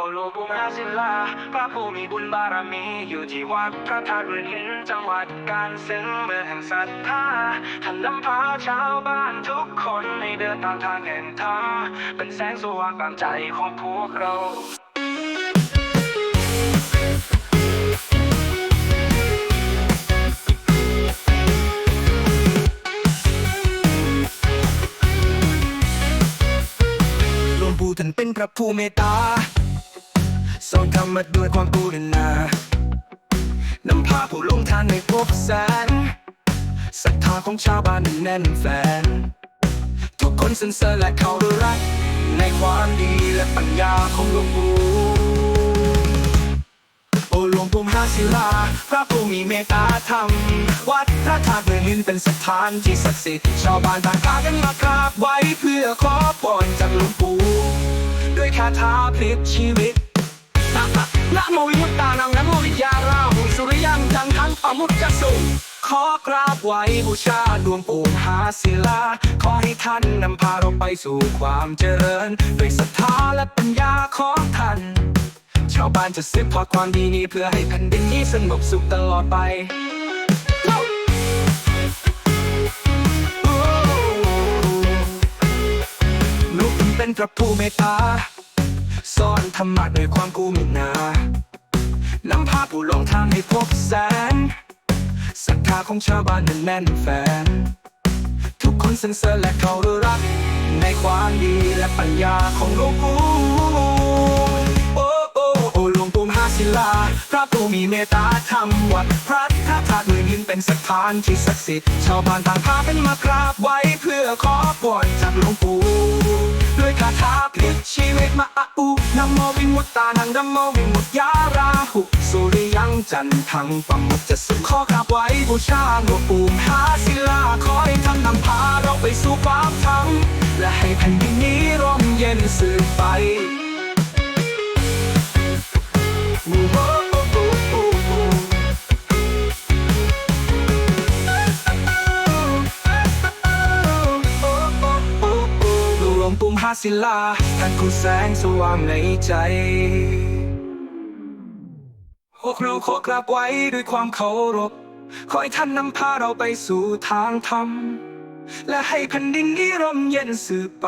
โอโลกุมาศิลา พระผู้มีบุญบารมีอยู่ที่วัดพระธาตุเรือนหินจังหวัดกาฬสินธุ์เมืองแห่งศรัทธาท่านนำพาชาวบ้านทุกคนให้เดินตามทางแห่งธรรมเป็นแสงสว่างกลางใจของพวกเราหลวงปู่ท่านเป็นพระผู้เมตตา สอนธรรมะด้วยความกรุณานำพาผู้ลงทานในภพแสนศรัทธาของชาวบ้านแน่นแฟน ทุกคนสรรเสริญและเขารัก ในความดีและปัญญาของหลวงปู่โอหลวงปู่มหาศิลา พระผู้มีเมตตาธรรม วัดพระธาตุเมืองนินเป็นสถานที่ศักดิ์สิทธิ์ชาวบ้านต่างพากันมากราบไหว้เพื่อขอพรจากหลวงปู่ด้วยคาถาพลิกชีวิต นะโมวิมุตตานังนะโมวิยาราหุสุริยังจันทังปมุตจะสุขอกราบไหวบูชาดวงปู่หาศิลา ขอให้ท่านนำพาเราไปสู่ความเจริญ ด้วยศรัทธาและปัญญาของท่าน ชาวบ้านจะสืบทอดความดีนี้เพื่อให้แผ่นดินนี้สงบสุขตลอดไปลูกเป็นพระผู้เมตตาสอนธรรมะด้วยความกูมินา ทาของชาวบ้านนั้นแน่นแฟน ทุกคนสรรเสริญและเขารัก ในความดีและปัญญาของหลวงปู่โอ้โอ้โอ้หลวงปู่มหาศิลา พระผู้มีเมตตาธรรมวัดพระธาตุธาตุเมืองหินเป็นสถานที่ศักดิ์สิทธิ์ชาวบ้านต่างพากันมากราบไหว้เพื่อขอพรจากหลวงปู่ด้วยคาถาพลิก โมวิมุตตานังนะโมวิมุตยาราหุสุริยังจันทังปมุตจะสุขขอกราบไว้บูชาหลวงปู่มหาศิลาขอให้ท่านนำพาเราไปสู่ความธรรมและให้แผ่นดินนี้ร่มเย็นสืบไปาศิลาท่านคือแสงสว่างในใจพวกเราขอกราบไว้ด้วยความเคารพ ขอให้ท่านนำพาเราไปสู่ทางธรรม และให้แผ่นดินนี้ร่มเย็นสืบไป